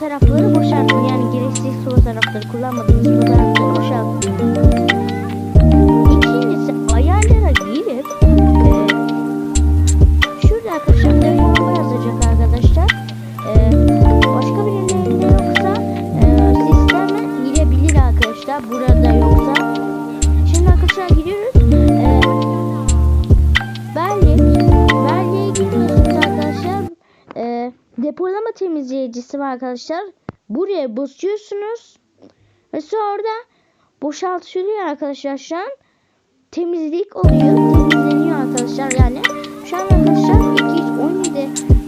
fotoğrafları boşaltın. Yani gereksiz fotoğrafları kullanmadığınız fotoğrafları boşaltın. Temizleyicisi var arkadaşlar. Buraya basıyorsunuz. Ve sonra boşaltılıyor arkadaşlar şu an. Temizlik oluyor. Temizleniyor arkadaşlar yani. Şu an arkadaşlar 217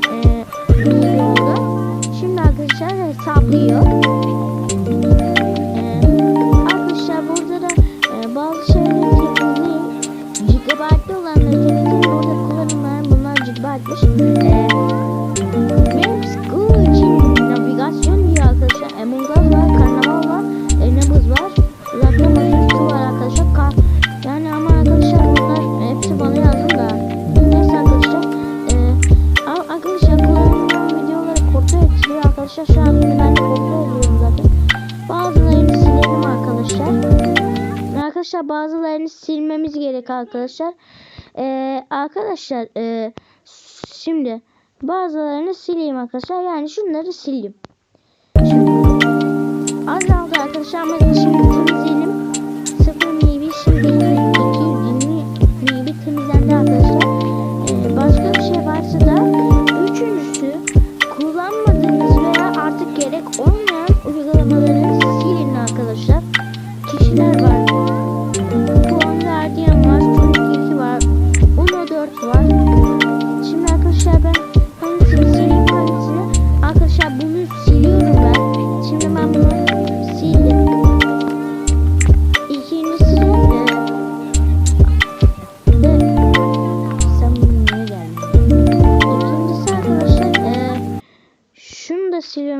arkadaşlar. Şu an ben de ediyorum zaten. Bazılarını silelim arkadaşlar. Arkadaşlar bazılarını silmemiz gerek arkadaşlar. Ee, arkadaşlar e, şimdi bazılarını sileyim arkadaşlar. Yani şunları sileyim. Şimdi, azaldı arkadaşlar ama uygulamaları silin arkadaşlar. Kişiler var.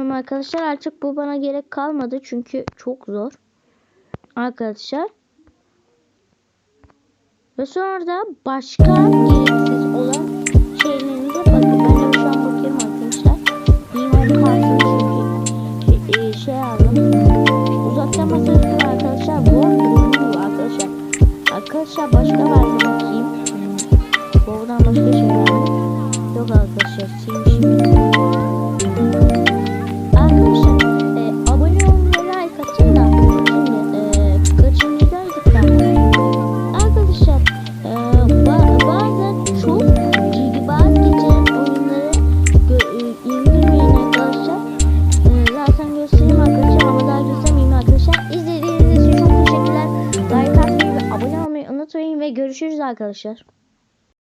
Siliyorum arkadaşlar. Artık bu bana gerek kalmadı çünkü çok zor. Arkadaşlar. Ve sonra da başka gereksiz olan şeylerinize bakın. Ben de şu an bakıyorum arkadaşlar. Kartını çünkü şey, e, şey aldım. Uzaktan masası var arkadaşlar. Bu bu arkadaşlar. Arkadaşlar başka var mı bakayım. Hmm. Buradan başka şey var? Yok arkadaşlar silmişim. Arkadaşlar görüşürüz arkadaşlar